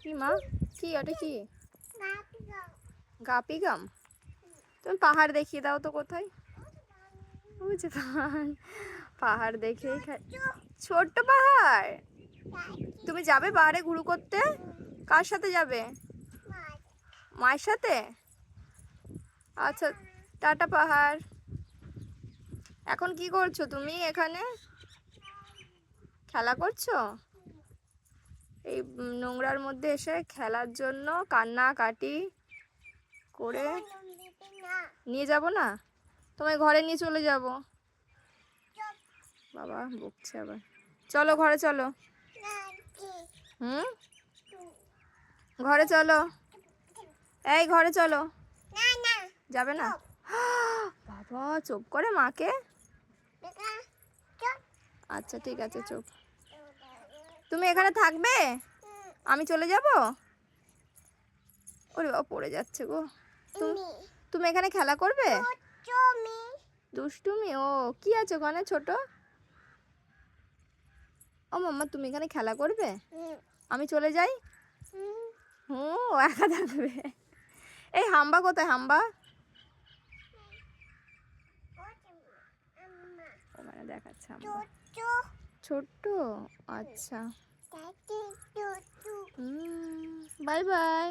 কি মা? কি ওটা কি? গাপি গাম তুমি পাহাড় দেখিয়ে দাও তো কোথায়? বুঝে পাহাড়। পাহাড় দেখেই খা- ছোট্ট পাহাড়! তুমি যাবে পাহাড়ে ঘুরু করতে? কার সাথে যাবে? মায়ের সাথে? আচ্ছা টাটা পাহাড়। এখন কি করছ তুমি এখানে? খেলা করছ? এই নোংরার মধ্যে এসে খেলার জন্য কান্না কাটি করে নিয়ে যাব না? তোমায় ঘরে নিয়ে চলে যাব। বাবা বকছে আবার। চলো ঘরে চলো। হুম? ঘরে চলো। এই ঘরে চলো। যাবে না? বাবা চুপ করে মাকে? আচ্ছা ঠিক আছে, চুপ। তুমি এখানে থাকবে? আমি চলে যাব? ওরে বাবা পড়ে যাচ্ছে গো। তুমি তুমি এখানে খেলা করবে? দুষ্টুমি। ও কি আছে ওখানে ছোট? ও মাম্মা তুমি এখানে খেলা করবে? আমি চলে যাই? হুম। ও একা থাকবে। এই হাম্বা কোথায় হাম্বা? ওখানে দেখাচ্ছে হাম্বা। ছোট্ট? আচ্ছা। Bye bye.